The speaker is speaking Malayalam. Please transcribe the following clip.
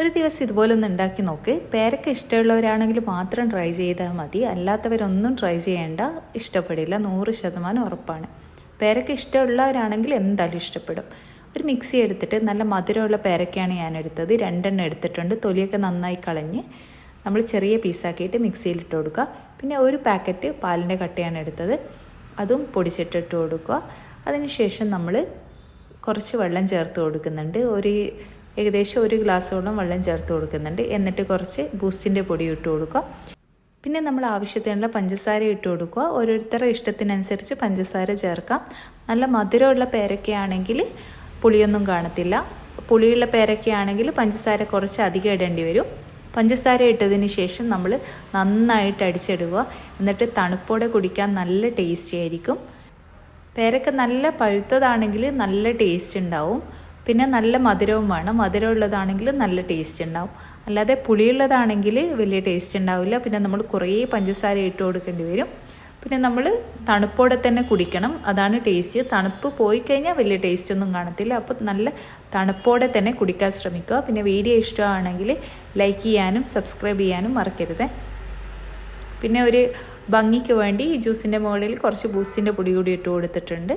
ഒരു ദിവസം ഇതുപോലെ ഒന്ന് ഉണ്ടാക്കി നോക്ക്. പേരക്ക ഇഷ്ടമുള്ളവരാണെങ്കിൽ മാത്രം ട്രൈ ചെയ്താൽ മതി. അല്ലാത്തവരൊന്നും ട്രൈ ചെയ്യേണ്ട ഇഷ്ടപ്പെടില്ല. നൂറ് ശതമാനം ഉറപ്പാണ്. പേരക്ക ഇഷ്ടമുള്ളവരാണെങ്കിൽ എന്തായാലും ഇഷ്ടപ്പെടും. ഒരു മിക്സി എടുത്തിട്ട് നല്ല മധുരമുള്ള പേരക്കയാണ് ഞാൻ എടുത്തത് രണ്ടെണ്ണം എടുത്തിട്ടുണ്ട്. തൊലിയൊക്കെ നന്നായി കളഞ്ഞ് നമ്മൾ ചെറിയ പീസാക്കിയിട്ട് മിക്സിയിൽ ഇട്ട് കൊടുക്കുക. പിന്നെ ഒരു പാക്കറ്റ് പാലിന്റെ കട്ടയാണ് എടുത്തത്. അതും പൊടിച്ചിട്ടിട്ട് കൊടുക്കുക. അതിനുശേഷം നമ്മൾ കുറച്ച് വെള്ളം ചേർത്ത് കൊടുക്കുന്നുണ്ട്. ഒരു ഏകദേശം ഒരു ഗ്ലാസ്സോളം വെള്ളം ചേർത്ത് കൊടുക്കുന്നുണ്ട്. എന്നിട്ട് കുറച്ച് ബൂസ്റ്റിന്റെ പൊടി ഇട്ട് കൊടുക്കുക. പിന്നെ നമ്മൾ ആവശ്യത്തിനുള്ള പഞ്ചസാര ഇട്ട് കൊടുക്കുക. ഓരോരുത്തരുടെ ഇഷ്ടത്തിനനുസരിച്ച് പഞ്ചസാര ചേർക്കാം. നല്ല മധുരമുള്ള പേരക്കയാണെങ്കിൽ പുളിയൊന്നും കാണത്തില്ല. പുളിയുള്ള പേരക്കയാണെങ്കിൽ പഞ്ചസാര കുറച്ച് അധികം ഇടേണ്ടി വരും. പഞ്ചസാര ഇട്ടതിന് ശേഷം നമ്മൾ നന്നായിട്ട് അടിച്ചിടുക എന്നിട്ട് തണുപ്പോടെ കുടിക്കാൻ നല്ല ടേസ്റ്റി ആയിരിക്കും. പേരക്ക നല്ല പഴുത്തതാണെങ്കിൽ നല്ല ടേസ്റ്റ് ഉണ്ടാവും. പിന്നെ നല്ല മധുരവും വേണം. മധുരം ഉള്ളതാണെങ്കിൽ നല്ല ടേസ്റ്റ് ഉണ്ടാവും. അല്ലാതെ പുളിയുള്ളതാണെങ്കിൽ വലിയ ടേസ്റ്റ് ഉണ്ടാവില്ല. പിന്നെ നമ്മൾ കുറേ പഞ്ചസാര ഇട്ട് കൊടുക്കേണ്ടി വരും. പിന്നെ നമ്മൾ തണുപ്പോടെ തന്നെ കുടിക്കണം. അതാണ് ടേസ്റ്റ് തണുപ്പ് പോയി കഴിഞ്ഞാൽ വലിയ ടേസ്റ്റ് ഒന്നും കാണത്തില്ല. അപ്പോൾ നല്ല തണുപ്പോടെ തന്നെ കുടിക്കാൻ ശ്രമിക്കുക. പിന്നെ വീഡിയോ ഇഷ്ടമാണെങ്കിൽ ലൈക്ക് ചെയ്യാനും സബ്സ്ക്രൈബ് ചെയ്യാനും മറക്കരുത്. പിന്നെ ഒരു ഭംഗിക്ക് വേണ്ടി ജ്യൂസിന്റെ മുകളിൽ കുറച്ച് ബൂസിന്റെ പൊടി കൂടി ഇട്ട് കൊടുത്തിട്ടുണ്ട്.